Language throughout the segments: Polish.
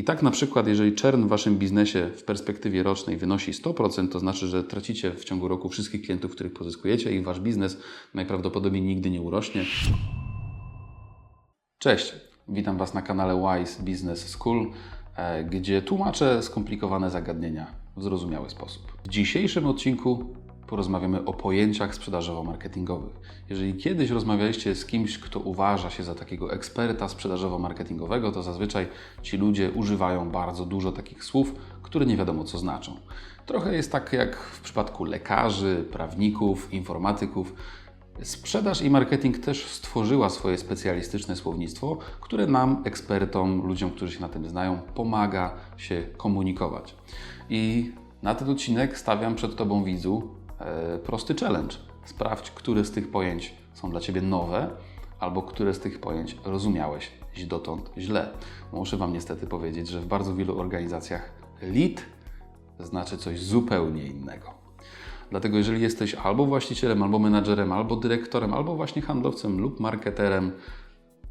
I tak na przykład, jeżeli czern w Waszym biznesie w perspektywie rocznej wynosi 100%, to znaczy, że tracicie w ciągu roku wszystkich klientów, których pozyskujecie i Wasz biznes najprawdopodobniej nigdy nie urośnie. Cześć, witam Was na kanale Wise Business School, e, gdzie tłumaczę skomplikowane zagadnienia w zrozumiały sposób. W dzisiejszym odcinku porozmawiamy o pojęciach sprzedażowo-marketingowych. Jeżeli kiedyś rozmawialiście z kimś, kto uważa się za takiego eksperta sprzedażowo-marketingowego, to zazwyczaj ci ludzie używają bardzo dużo takich słów, które nie wiadomo co znaczą. Trochę jest tak jak w przypadku lekarzy, prawników, informatyków. Sprzedaż i marketing też stworzyła swoje specjalistyczne słownictwo, które nam, ekspertom, ludziom, którzy się na tym znają, pomaga się komunikować. I na ten odcinek stawiam przed Tobą, widzu, prosty challenge. Sprawdź, które z tych pojęć są dla Ciebie nowe, albo które z tych pojęć rozumiałeś dotąd źle. Muszę Wam niestety powiedzieć, że w bardzo wielu organizacjach lead znaczy coś zupełnie innego. Dlatego jeżeli jesteś albo właścicielem, albo menadżerem, albo dyrektorem, albo właśnie handlowcem lub marketerem,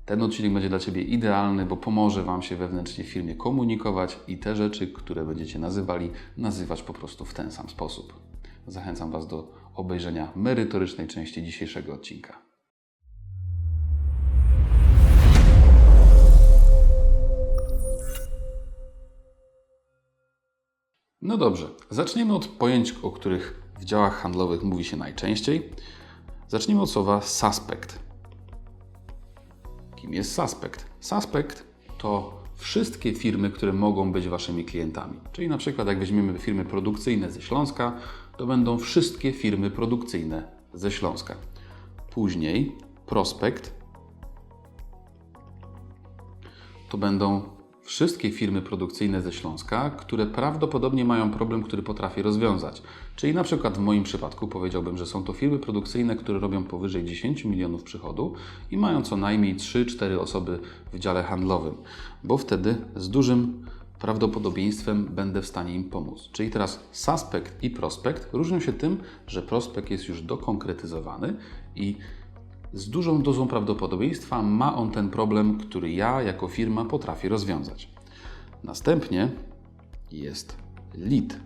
ten odcinek będzie dla Ciebie idealny, bo pomoże Wam się wewnętrznie w firmie komunikować i te rzeczy, które będziecie nazywali, nazywać po prostu w ten sam sposób. Zachęcam Was do obejrzenia merytorycznej części dzisiejszego odcinka. No dobrze, zaczniemy od pojęć, o których w działach handlowych mówi się najczęściej. Zacznijmy od słowa suspect. Kim jest suspect? Suspect to wszystkie firmy, które mogą być Waszymi klientami. Czyli na przykład jak weźmiemy firmy produkcyjne ze Śląska, to będą wszystkie firmy produkcyjne ze Śląska. Później prospekt to będą wszystkie firmy produkcyjne ze Śląska, które prawdopodobnie mają problem, który potrafię rozwiązać. Czyli na przykład w moim przypadku powiedziałbym, że są to firmy produkcyjne, które robią powyżej 10 milionów przychodu i mają co najmniej 3-4 osoby w dziale handlowym, bo wtedy z dużym prawdopodobieństwem będę w stanie im pomóc. Czyli teraz suspekt i prospekt różnią się tym, że prospekt jest już dokonkretyzowany i z dużą dozą prawdopodobieństwa ma on ten problem, który ja jako firma potrafię rozwiązać. Następnie jest lead.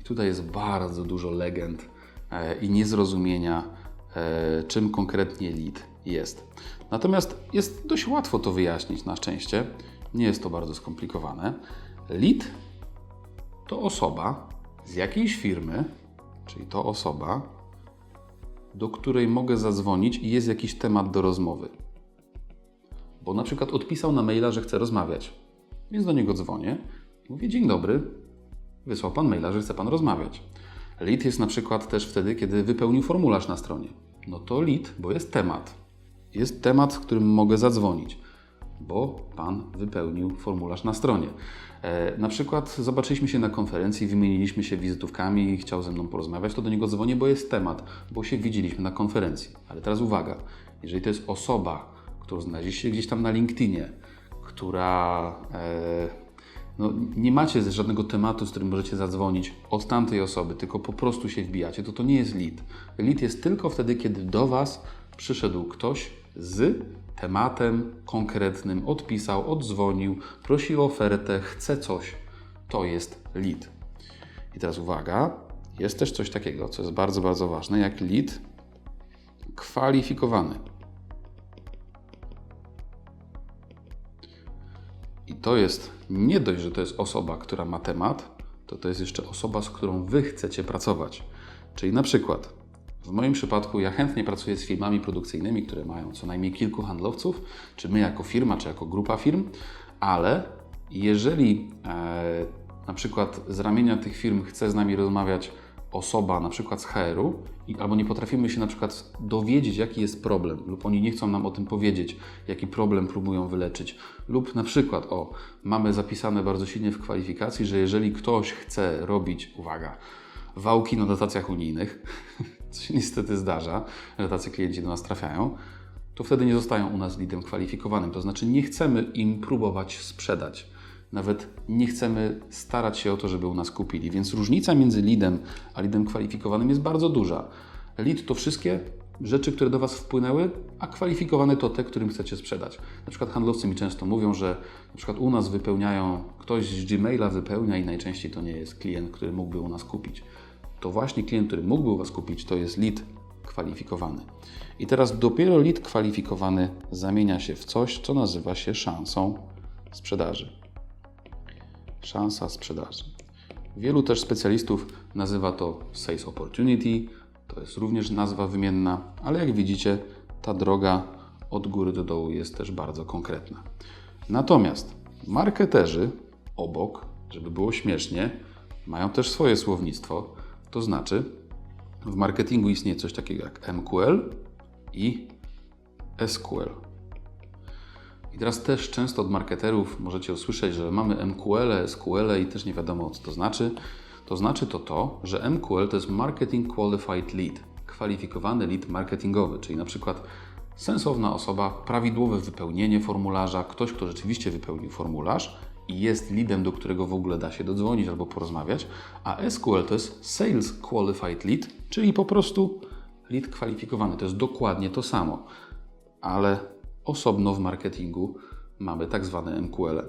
I tutaj jest bardzo dużo legend e, i niezrozumienia, e, czym konkretnie lead jest. Natomiast jest dość łatwo to wyjaśnić na szczęście. Nie jest to bardzo skomplikowane. Lead to osoba z jakiejś firmy, czyli to osoba, do której mogę zadzwonić i jest jakiś temat do rozmowy. Bo na przykład odpisał na maila, że chce rozmawiać. Więc do niego dzwonię. Mówię: Dzień dobry. Wysłał pan maila, że chce pan rozmawiać. Lead jest na przykład też wtedy, kiedy wypełnił formularz na stronie. No to lead, bo jest temat. Jest temat, w którym mogę zadzwonić, bo pan wypełnił formularz na stronie. E, na przykład zobaczyliśmy się na konferencji, wymieniliśmy się wizytówkami i chciał ze mną porozmawiać, to do niego dzwonię, bo jest temat, bo się widzieliśmy na konferencji. Ale teraz uwaga, jeżeli to jest osoba, która znajdzie się gdzieś tam na LinkedInie, która e, no, nie macie żadnego tematu, z którym możecie zadzwonić od tamtej osoby, tylko po prostu się wbijacie, to to nie jest lead. Lead jest tylko wtedy, kiedy do Was przyszedł ktoś z tematem konkretnym, odpisał, oddzwonił, prosi o ofertę, chce coś. To jest lead. I teraz uwaga, jest też coś takiego, co jest bardzo, bardzo ważne, jak lead kwalifikowany. I to jest nie dość, że to jest osoba, która ma temat, to to jest jeszcze osoba, z którą Wy chcecie pracować. Czyli na przykład w moim przypadku ja chętnie pracuję z firmami produkcyjnymi, które mają co najmniej kilku handlowców, czy my jako firma, czy jako grupa firm, ale jeżeli e, na przykład z ramienia tych firm chce z nami rozmawiać osoba na przykład z HR-u, albo nie potrafimy się na przykład dowiedzieć, jaki jest problem, lub oni nie chcą nam o tym powiedzieć, jaki problem próbują wyleczyć, lub na przykład, o, mamy zapisane bardzo silnie w kwalifikacji, że jeżeli ktoś chce robić, uwaga, wałki na dotacjach unijnych, co się niestety zdarza, że tacy klienci do nas trafiają, to wtedy nie zostają u nas lidem kwalifikowanym. To znaczy nie chcemy im próbować sprzedać. Nawet nie chcemy starać się o to, żeby u nas kupili. Więc różnica między lidem a lidem kwalifikowanym jest bardzo duża. Lead to wszystkie rzeczy, które do Was wpłynęły, a kwalifikowane to te, którym chcecie sprzedać. Na przykład handlowcy mi często mówią, że na przykład u nas wypełniają, ktoś z Gmaila wypełnia i najczęściej to nie jest klient, który mógłby u nas kupić. To właśnie klient, który mógłby Was kupić, to jest lead kwalifikowany. I teraz dopiero lead kwalifikowany zamienia się w coś, co nazywa się szansą sprzedaży. Szansa sprzedaży. Wielu też specjalistów nazywa to sales opportunity, to jest również nazwa wymienna, ale jak widzicie, ta droga od góry do dołu jest też bardzo konkretna. Natomiast marketerzy obok, żeby było śmiesznie, mają też swoje słownictwo, to znaczy w marketingu istnieje coś takiego jak MQL i SQL. I teraz też często od marketerów możecie usłyszeć, że mamy MQL, SQL i też nie wiadomo co to znaczy. To znaczy to to, że MQL to jest Marketing Qualified Lead, kwalifikowany lead marketingowy, czyli na przykład sensowna osoba, prawidłowe wypełnienie formularza, ktoś, kto rzeczywiście wypełnił formularz i jest leadem, do którego w ogóle da się dodzwonić albo porozmawiać, a SQL to jest Sales Qualified Lead, czyli po prostu lead kwalifikowany. To jest dokładnie to samo, ale osobno w marketingu mamy tak zwane MQL.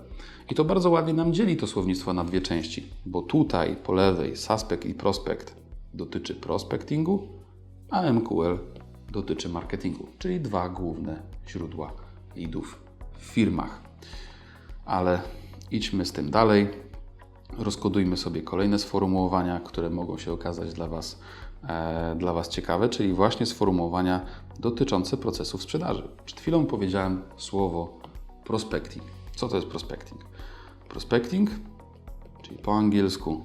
I to bardzo ładnie nam dzieli to słownictwo na dwie części, bo tutaj po lewej suspect i prospect dotyczy prospectingu, a MQL dotyczy marketingu, czyli dwa główne źródła leadów w firmach. Ale idźmy z tym dalej. Rozkodujmy sobie kolejne sformułowania, które mogą się okazać dla Was, e, dla Was ciekawe, czyli właśnie sformułowania dotyczące procesów sprzedaży. Przed chwilą powiedziałem słowo prospecting. Co to jest prospecting? Prospecting, czyli po angielsku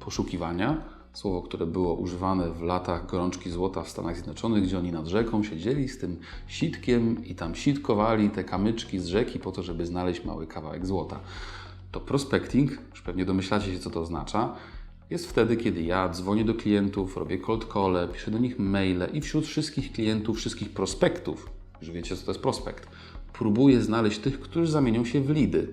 poszukiwania, słowo, które było używane w latach gorączki złota w Stanach Zjednoczonych, gdzie oni nad rzeką siedzieli z tym sitkiem i tam sitkowali te kamyczki z rzeki po to, żeby znaleźć mały kawałek złota. To prospecting, już pewnie domyślacie się, co to oznacza, jest wtedy, kiedy ja dzwonię do klientów, robię cold call, piszę do nich maile i wśród wszystkich klientów, wszystkich prospektów, już wiecie, co to jest prospekt, próbuję znaleźć tych, którzy zamienią się w lidy,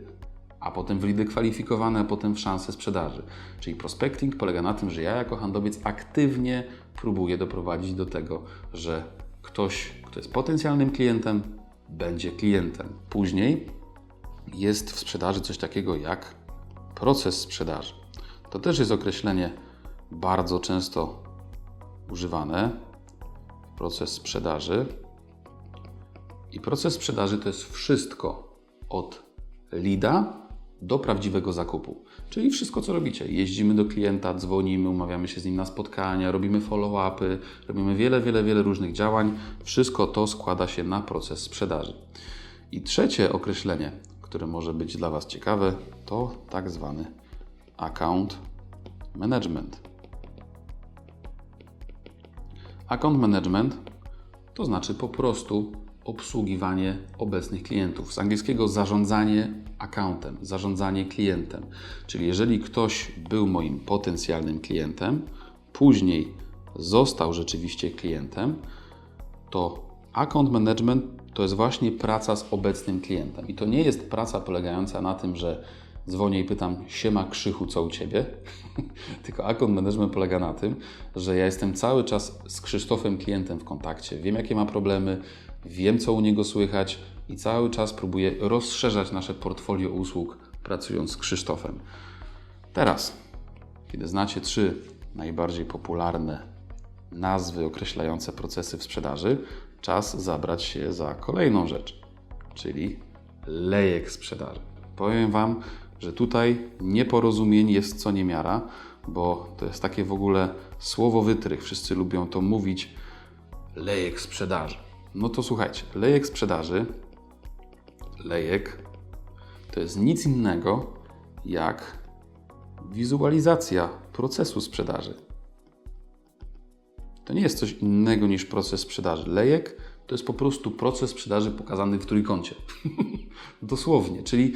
a potem w lidy kwalifikowane, a potem w szanse sprzedaży. Czyli prospecting polega na tym, że ja jako handlowiec aktywnie próbuję doprowadzić do tego, że ktoś, kto jest potencjalnym klientem, będzie klientem. Później jest w sprzedaży coś takiego jak proces sprzedaży. To też jest określenie bardzo często używane. Proces sprzedaży. I proces sprzedaży to jest wszystko od lida do prawdziwego zakupu. Czyli wszystko, co robicie. Jeździmy do klienta, dzwonimy, umawiamy się z nim na spotkania, robimy follow-upy, robimy wiele, wiele, wiele różnych działań. Wszystko to składa się na proces sprzedaży. I trzecie określenie, które może być dla Was ciekawe, to tak zwany account management. Account management to znaczy po prostu obsługiwanie obecnych klientów. Z angielskiego zarządzanie accountem, zarządzanie klientem. Czyli jeżeli ktoś był moim potencjalnym klientem, później został rzeczywiście klientem, to account management to jest właśnie praca z obecnym klientem. I to nie jest praca polegająca na tym, że dzwonię i pytam, siema Krzychu, co u Ciebie? Tylko account management polega na tym, że ja jestem cały czas z Krzysztofem klientem w kontakcie, wiem jakie ma problemy, wiem co u niego słychać i cały czas próbuję rozszerzać nasze portfolio usług pracując z Krzysztofem. Teraz, kiedy znacie trzy najbardziej popularne nazwy określające procesy w sprzedaży, czas zabrać się za kolejną rzecz, czyli lejek sprzedaży. Powiem Wam, że tutaj nieporozumień jest co niemiara, bo to jest takie w ogóle słowo wytrych. Wszyscy lubią to mówić. Lejek sprzedaży. No to słuchajcie, lejek sprzedaży, lejek to jest nic innego jak wizualizacja procesu sprzedaży. To nie jest coś innego niż proces sprzedaży. Lejek to jest po prostu proces sprzedaży pokazany w trójkącie. Dosłownie, czyli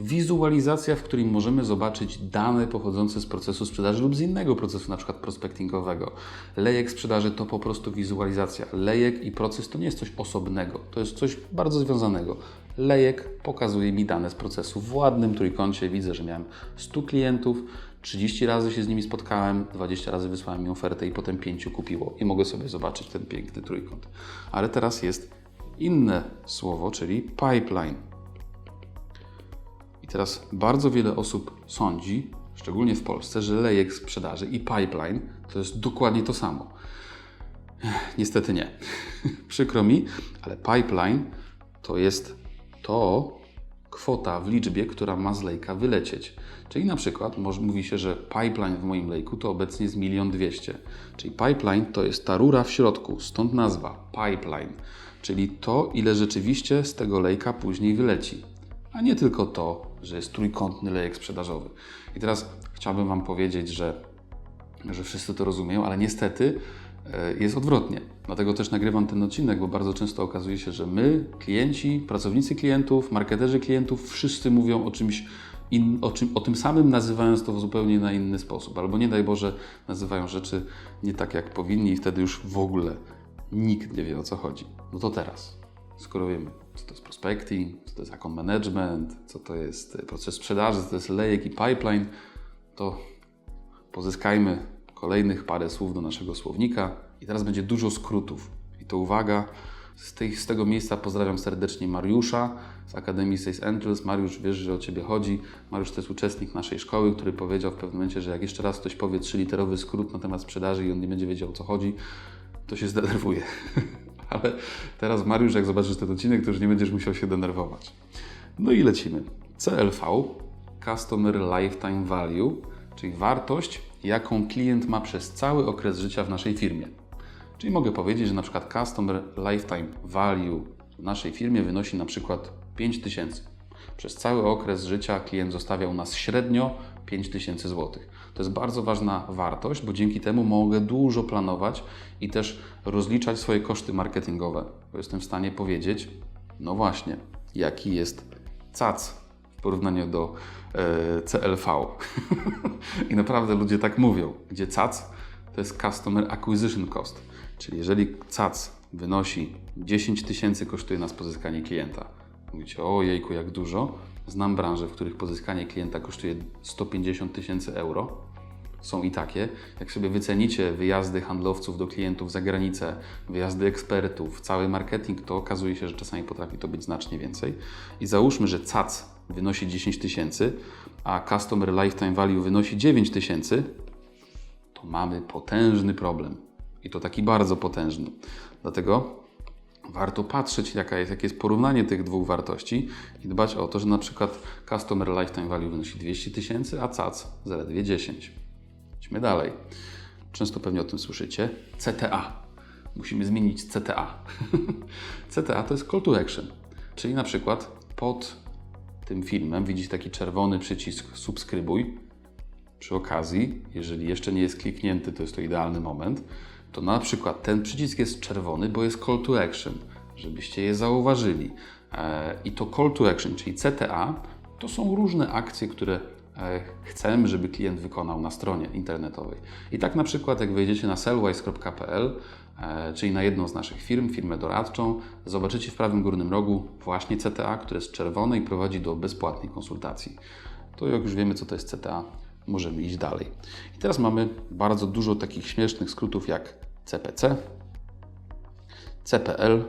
wizualizacja, w której możemy zobaczyć dane pochodzące z procesu sprzedaży lub z innego procesu, na przykład prospektingowego. Lejek sprzedaży to po prostu wizualizacja. Lejek i proces to nie jest coś osobnego, to jest coś bardzo związanego. Lejek pokazuje mi dane z procesu. W ładnym trójkącie widzę, że miałem 100 klientów, 30 razy się z nimi spotkałem, 20 razy wysłałem im ofertę i potem 5 kupiło i mogę sobie zobaczyć ten piękny trójkąt. Ale teraz jest inne słowo, czyli pipeline. Teraz bardzo wiele osób sądzi, szczególnie w Polsce, że lejek sprzedaży i pipeline to jest dokładnie to samo. Niestety nie. Przykro mi, ale pipeline to jest to kwota w liczbie, która ma z lejka wylecieć. Czyli na przykład może, mówi się, że pipeline w moim lejku to obecnie jest milion dwieście. Czyli pipeline to jest ta rura w środku, stąd nazwa pipeline. Czyli to, ile rzeczywiście z tego lejka później wyleci. A nie tylko to, że jest trójkątny lejek sprzedażowy. I teraz chciałbym Wam powiedzieć, że, że wszyscy to rozumieją, ale niestety e, jest odwrotnie. Dlatego też nagrywam ten odcinek, bo bardzo często okazuje się, że my, klienci, pracownicy klientów, marketerzy klientów, wszyscy mówią o czymś, in, o, czym, o tym samym, nazywając to w zupełnie na inny sposób. Albo nie daj Boże, nazywają rzeczy nie tak, jak powinni, i wtedy już w ogóle nikt nie wie o co chodzi. No to teraz, skoro wiemy, co to jest prospecting, co to jest account management, co to jest e, proces sprzedaży, co to jest lejek i pipeline, to pozyskajmy kolejnych parę słów do naszego słownika. I teraz będzie dużo skrótów. I to uwaga, z, z tego miejsca pozdrawiam serdecznie Mariusza z Akademii Sales Angels. Mariusz, wiesz, że o Ciebie chodzi. Mariusz to jest uczestnik naszej szkoły, który powiedział w pewnym momencie, że jak jeszcze raz ktoś powie trzyliterowy skrót na temat sprzedaży i on nie będzie wiedział o co chodzi, to się zdenerwuje. Ale teraz Mariusz, jak zobaczysz ten odcinek, to już nie będziesz musiał się denerwować. No i lecimy. CLV, Customer Lifetime Value, czyli wartość, jaką klient ma przez cały okres życia w naszej firmie. Czyli mogę powiedzieć, że na przykład Customer Lifetime Value w naszej firmie wynosi na przykład 5000. Przez cały okres życia klient zostawia u nas średnio 5000 zł. To jest bardzo ważna wartość, bo dzięki temu mogę dużo planować i też rozliczać swoje koszty marketingowe. Bo jestem w stanie powiedzieć, no właśnie, jaki jest CAC w porównaniu do e, CLV. I naprawdę ludzie tak mówią, gdzie CAC to jest Customer Acquisition Cost. Czyli jeżeli CAC wynosi 10 tysięcy, kosztuje nas pozyskanie klienta. Mówicie, o jejku, jak dużo. Znam branże, w których pozyskanie klienta kosztuje 150 tysięcy euro. Są i takie. Jak sobie wycenicie wyjazdy handlowców do klientów za granicę, wyjazdy ekspertów, cały marketing, to okazuje się, że czasami potrafi to być znacznie więcej. I załóżmy, że CAC wynosi 10 tysięcy, a Customer Lifetime Value wynosi 9 tysięcy, to mamy potężny problem. I to taki bardzo potężny. Dlatego warto patrzeć, jaka jest, jakie jest porównanie tych dwóch wartości i dbać o to, że na przykład Customer Lifetime Value wynosi 200 tysięcy, a CAC zaledwie 10. Idźmy dalej. Często pewnie o tym słyszycie. CTA. Musimy zmienić CTA. CTA to jest Call to Action. Czyli na przykład pod tym filmem widzicie taki czerwony przycisk subskrybuj. Przy okazji, jeżeli jeszcze nie jest kliknięty, to jest to idealny moment, to na przykład ten przycisk jest czerwony, bo jest call to action, żebyście je zauważyli. E, I to call to action, czyli CTA, to są różne akcje, które e, chcemy, żeby klient wykonał na stronie internetowej. I tak na przykład, jak wejdziecie na sellwise.pl, e, czyli na jedną z naszych firm, firmę doradczą, zobaczycie w prawym górnym rogu właśnie CTA, które jest czerwone i prowadzi do bezpłatnej konsultacji. To jak już wiemy, co to jest CTA, możemy iść dalej. I teraz mamy bardzo dużo takich śmiesznych skrótów jak CPC, CPL,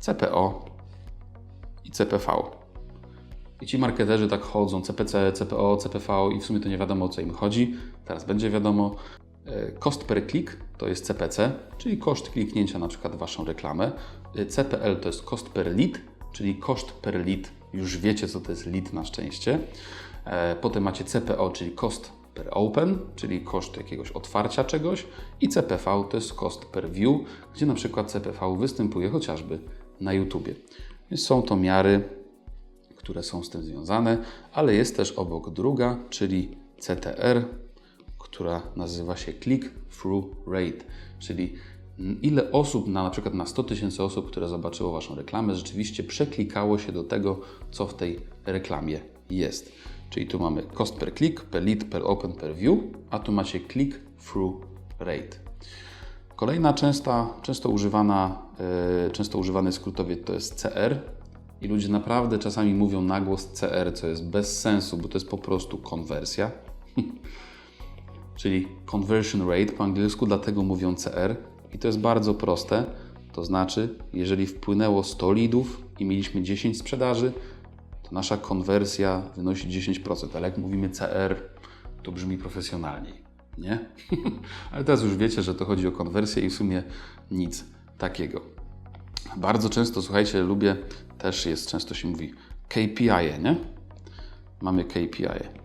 CPO i CPV. I ci marketerzy tak chodzą, CPC, CPO, CPV i w sumie to nie wiadomo o co im chodzi. Teraz będzie wiadomo. E, Cost per click to jest CPC, czyli koszt kliknięcia na przykład Waszą reklamę. E, CPL to jest cost per lead, czyli koszt per lead. Już wiecie co to jest lead na szczęście. E, Potem macie CPO, czyli cost per open, czyli koszt jakiegoś otwarcia czegoś i CPV to jest cost per view, gdzie na przykład CPV występuje chociażby na YouTube. Więc są to miary, które są z tym związane, ale jest też obok druga, czyli CTR, która nazywa się click-through rate, czyli ile osób, na, na przykład na 100 tysięcy osób, które zobaczyło Waszą reklamę, rzeczywiście przeklikało się do tego, co w tej reklamie jest. Czyli tu mamy cost per click, per lead, per open, per view, a tu macie click-through rate. Kolejna częsta, często, używana, yy, często używany skrótowiec to jest CR i ludzie naprawdę czasami mówią na głos CR, co jest bez sensu, bo to jest po prostu konwersja. czyli conversion rate po angielsku, dlatego mówią CR. I to jest bardzo proste. To znaczy, jeżeli wpłynęło 100 lidów i mieliśmy 10 sprzedaży, to nasza konwersja wynosi 10%. Ale jak mówimy CR, to brzmi profesjonalniej, nie? Ale teraz już wiecie, że to chodzi o konwersję i w sumie nic takiego. Bardzo często, słuchajcie, lubię, też jest, często się mówi KPI, nie? Mamy KPI.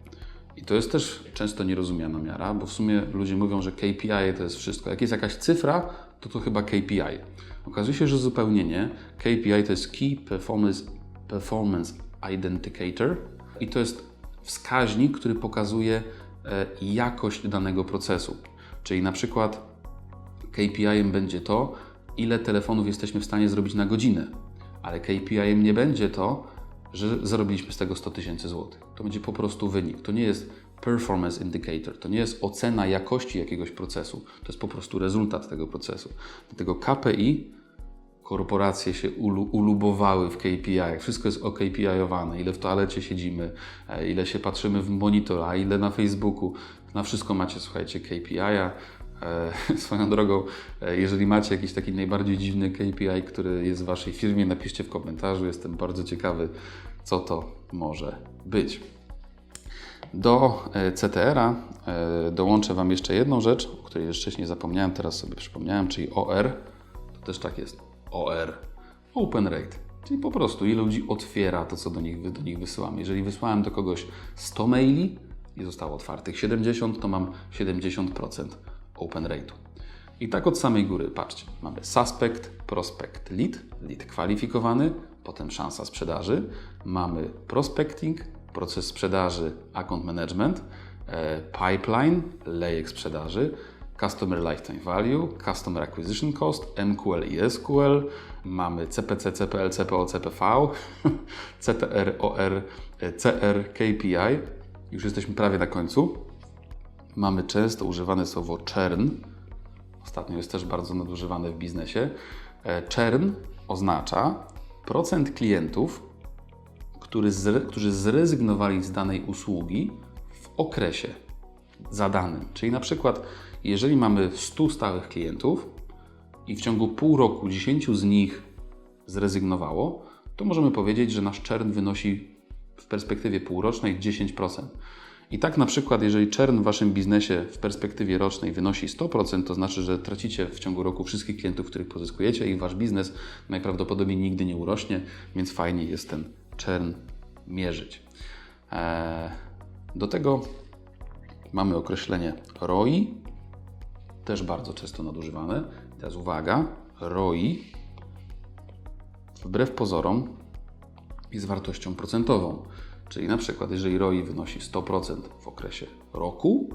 I to jest też często nierozumiana miara, bo w sumie ludzie mówią, że KPI to jest wszystko. Jak jest jakaś cyfra, to to chyba KPI. Okazuje się, że zupełnie nie. KPI to jest Key Performance, Performance Identificator i to jest wskaźnik, który pokazuje e, jakość danego procesu. Czyli na przykład KPI-em będzie to, ile telefonów jesteśmy w stanie zrobić na godzinę, ale KPI-em nie będzie to, że zarobiliśmy z tego 100 tysięcy złotych. To będzie po prostu wynik. To nie jest performance indicator, to nie jest ocena jakości jakiegoś procesu, to jest po prostu rezultat tego procesu. Dlatego KPI korporacje się ulu, ulubowały w KPI, wszystko jest OKPI-owane, ile w toalecie siedzimy, e, ile się patrzymy w monitor, a ile na Facebooku. Na wszystko macie, słuchajcie, KPI-a. E, swoją drogą, e, jeżeli macie jakiś taki najbardziej dziwny KPI, który jest w Waszej firmie, napiszcie w komentarzu. Jestem bardzo ciekawy, co to może być. Do CTR-a dołączę Wam jeszcze jedną rzecz, o której jeszcze wcześniej zapomniałem, teraz sobie przypomniałem, czyli OR. To też tak jest. OR. Open Rate. Czyli po prostu ile ludzi otwiera to, co do nich, do nich wysyłam. Jeżeli wysłałem do kogoś 100 maili i zostało otwartych 70, to mam 70% open rate'u. I tak od samej góry, patrzcie, mamy suspect, prospect, lead, lead kwalifikowany, potem szansa sprzedaży, mamy prospecting, proces sprzedaży, account management, e, pipeline, lejek sprzedaży, Customer Lifetime Value, Customer Acquisition Cost, MQL i SQL, mamy CPC, CPL, CPO, CPV, CTR, OR, CR, KPI. Już jesteśmy prawie na końcu. Mamy często używane słowo churn. Ostatnio jest też bardzo nadużywane w biznesie. E, Churn oznacza procent klientów, którzy zrezygnowali z danej usługi w okresie zadanym. Czyli na przykład, jeżeli mamy 100 stałych klientów i w ciągu pół roku 10 z nich zrezygnowało, to możemy powiedzieć, że nasz czern wynosi w perspektywie półrocznej 10%. I tak na przykład, jeżeli czern w Waszym biznesie w perspektywie rocznej wynosi 100%, to znaczy, że tracicie w ciągu roku wszystkich klientów, których pozyskujecie i Wasz biznes najprawdopodobniej nigdy nie urośnie, więc fajnie jest ten czern mierzyć. Eee, do tego mamy określenie ROI, też bardzo często nadużywane. Teraz uwaga, ROI wbrew pozorom jest wartością procentową. Czyli na przykład, jeżeli ROI wynosi 100% w okresie roku,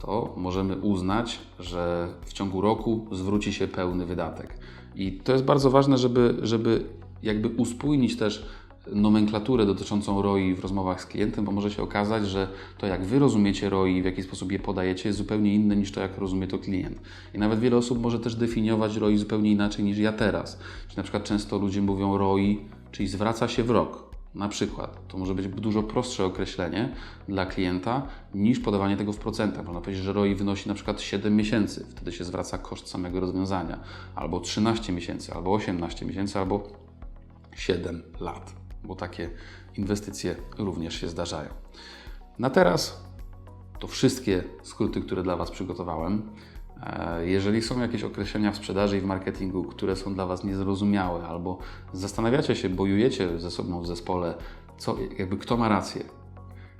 to możemy uznać, że w ciągu roku zwróci się pełny wydatek. I to jest bardzo ważne, żeby, żeby jakby uspójnić też nomenklaturę dotyczącą ROI w rozmowach z klientem, bo może się okazać, że to jak Wy rozumiecie ROI w jaki sposób je podajecie jest zupełnie inne niż to, jak rozumie to klient. I nawet wiele osób może też definiować ROI zupełnie inaczej niż ja teraz. Czyli na przykład często ludzie mówią ROI, czyli zwraca się w rok. Na przykład, to może być dużo prostsze określenie dla klienta niż podawanie tego w procentach. Można powiedzieć, że ROI wynosi na przykład 7 miesięcy, wtedy się zwraca koszt samego rozwiązania, albo 13 miesięcy, albo 18 miesięcy, albo 7 lat, bo takie inwestycje również się zdarzają. Na teraz to wszystkie skróty, które dla Was przygotowałem. E, Jeżeli są jakieś określenia w sprzedaży i w marketingu, które są dla Was niezrozumiałe, albo zastanawiacie się, bojujecie ze sobą w zespole, co, jakby kto ma rację,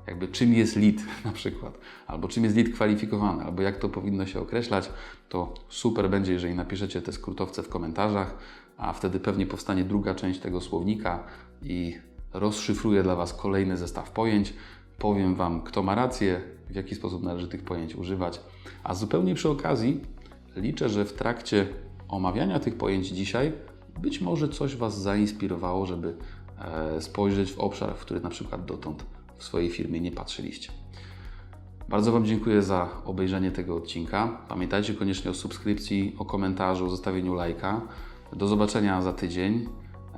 jakby czym jest lead na przykład, albo czym jest lead kwalifikowany, albo jak to powinno się określać, to super będzie, jeżeli napiszecie te skrótowce w komentarzach, a wtedy pewnie powstanie druga część tego słownika i rozszyfruję dla Was kolejny zestaw pojęć. Powiem Wam, kto ma rację, w jaki sposób należy tych pojęć używać. A zupełnie przy okazji liczę, że w trakcie omawiania tych pojęć dzisiaj być może coś Was zainspirowało, żeby e, spojrzeć w obszar, w który na przykład dotąd w swojej firmie nie patrzyliście. Bardzo Wam dziękuję za obejrzenie tego odcinka. Pamiętajcie koniecznie o subskrypcji, o komentarzu, o zostawieniu lajka. Do zobaczenia za tydzień.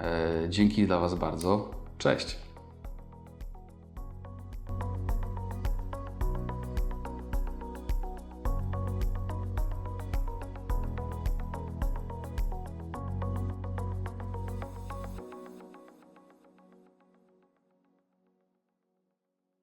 E, Dzięki dla Was bardzo. Cześć!